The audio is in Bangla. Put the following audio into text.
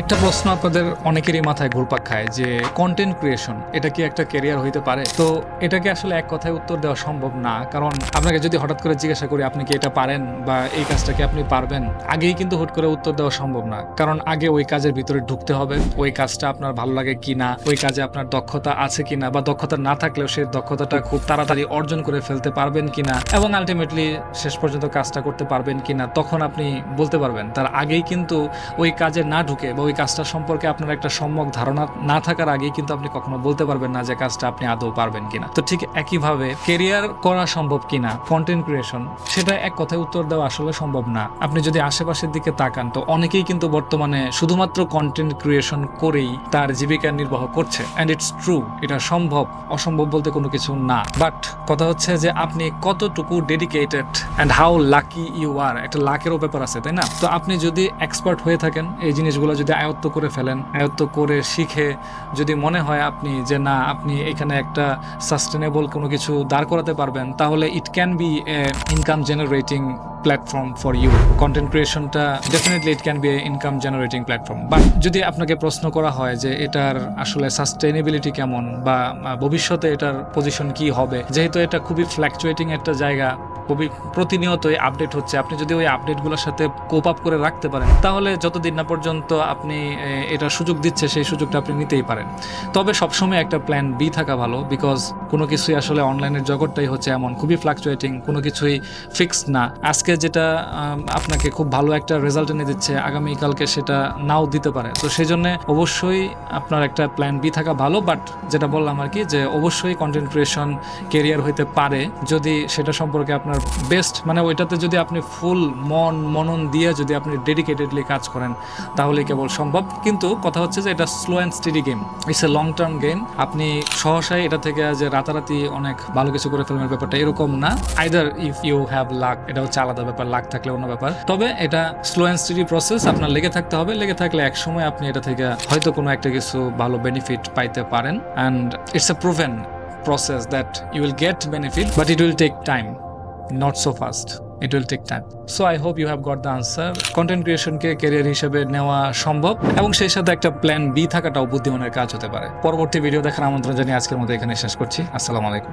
একটা প্রশ্ন আপনাদের অনেকেরই মাথায় ঘুরপাক খায় যে কন্টেন্ট ক্রিয়েশন এটা কি একটা ক্যারিয়ার হইতে পারে? তো এটাকে আসলে এক কথায় উত্তর দেওয়া সম্ভব না, কারণ আপনাকে যদি হঠাৎ করে জিজ্ঞাসা করি, আপনি কি এটা পারেন বা এই কাজটাকে আপনি পারবেন? আগেই কিন্তু হুট করে উত্তর দেওয়া সম্ভব না, কারণ আগে ওই কাজের ভিতরে ঢুকতে হবে, ওই কাজটা আপনার ভালো লাগে কিনা, ওই কাজে আপনার দক্ষতা আছে কিনা, বা দক্ষতা না থাকলেও সেই দক্ষতাটা খুব তাড়াতাড়ি অর্জন করে ফেলতে পারবেন কিনা, এবং আলটিমেটলি শেষ পর্যন্ত কাজটা করতে পারবেন কিনা, তখন আপনি বলতে পারবেন। তার আগেই কিন্তু ওই কাজে না ঢুকে বা ওই কাজটা সম্পর্কে আপনার একটা সম্যক ধারণা না থাকার আগেই কিন্তু আপনি কখনো বলতে পারবেন না যে কাজটা আপনি আদৌ পারবেন কিনা। তো ঠিক একইভাবে কেরিয়ার করা সম্ভব কিনা কন্টেন্ট ক্রিয়েশন সেটা এক কথায় উত্তর দেওয়া আসলে সম্ভব না। আপনি যদি আশেপাশের দিকে তাকান, তো অনেকেই কিন্তু বর্তমানে শুধুমাত্র কন্টেন্ট ক্রিয়েশন করেই তার জীবিকা নির্বাহ করছে। অ্যান্ড ইটস ট্রু এটা সম্ভব, অসম্ভব বলতে কোনো কিছু না। বাট কথা হচ্ছে যে আপনি কতটুকু dedicated and how lucky you are একটা লাকেরও ব্যাপার আছে, তাই না? তো আপনি যদি এক্সপার্ট হয়ে থাকেন, এই জিনিসগুলো যদি আয়ত্ত করে ফেলেন, আয়ত্ত করে শিখে যদি মনে হয় আপনি যে না, আপনি এখানে একটা সাস্টেনেবল কোনো কিছু দাঁড় করাতে পারবেন, তাহলে it can be a income generating platform for you content ক্রিয়েশনটা definitely it can be income generating platform but যদি আপনাকে প্রশ্ন করা হয় যে এটার আসলে সাস্টেনেবিলিটি কেমন বা ভবিষ্যতে এটার পজিশন কি হবে, যেহেতু এটা খুবই ফ্ল্যাকচুয়েটিং একটা জায়গা খুবই প্রতিনিয়তই আপডেট হচ্ছে। আপনি যদি ওই আপডেটগুলোর সাথে কোপ আপ করে রাখতে পারেন তাহলে যতদিন না পর্যন্ত আপনি এ, এটার সুযোগ দিচ্ছে সেই সুযোগটা আপনি নিতেই পারেন। তবে সবসময় একটা প্ল্যান বি থাকা ভালো বিকজ কোনো কিছুই আসলে অনলাইনের জগৎটাই হচ্ছে এমন খুবই ফ্লাকচুয়েটিং কোনো কিছুই ফিক্সড না। আজকে যেটা আপনাকে খুব ভালো একটা রেজাল্ট এনে দিচ্ছে আগামীকালকে সেটা নাও দিতে পারে। তো সেই জন্য অবশ্যই আপনার একটা প্ল্যান বি থাকা ভালো বাট যেটা বললাম আর কি যে অবশ্যই কন্টেন্ট ক্রিয়েশন কেরিয়ার হইতে পারে। যদি সেটা সম্পর্কে আপনার বেস্ট মানে ওইটাতে যদি আপনি ফুল মন, মনন দিয়ে যদি আপনি ডেডিকেটেডলি কাজ করেন, তাহলে কেবল সম্ভব। কিন্তু কথা হচ্ছে যে এটা slow and steady game it's a long term game আপনি সহসাই এটা থেকে যে রাতারাতি অনেক ভালো কিছু করে ফেলবেন ব্যাপারটা এরকম না। Either if you have luck এটা হচ্ছে আলাদা ব্যাপার লাক থাকলে অন্য ব্যাপার। তবে এটা স্লো অ্যান্ড স্টেডি প্রসেস আপনার লেগে থাকতে হবে। লেগে থাকলে এক সময় আপনি এটা থেকে হয়তো কোনো একটা কিছু ভালো বেনিফিট পাইতে পারেন। And it's a proven process that you will get benefit, but it will take time not so fast. It will take time so I hope you have got the answer. Content ক্রিয়েশনকে career হিসেবে নেওয়া সম্ভব এবং সেই সাথে একটা প্ল্যান বি থাকাটাও বুদ্ধিমানের কাজ হতে পারে। পরবর্তী ভিডিও দেখার আমন্ত্রণ জানিয়ে আজকের মতো এখানে শেষ করছি। আসসালামু আলাইকুম।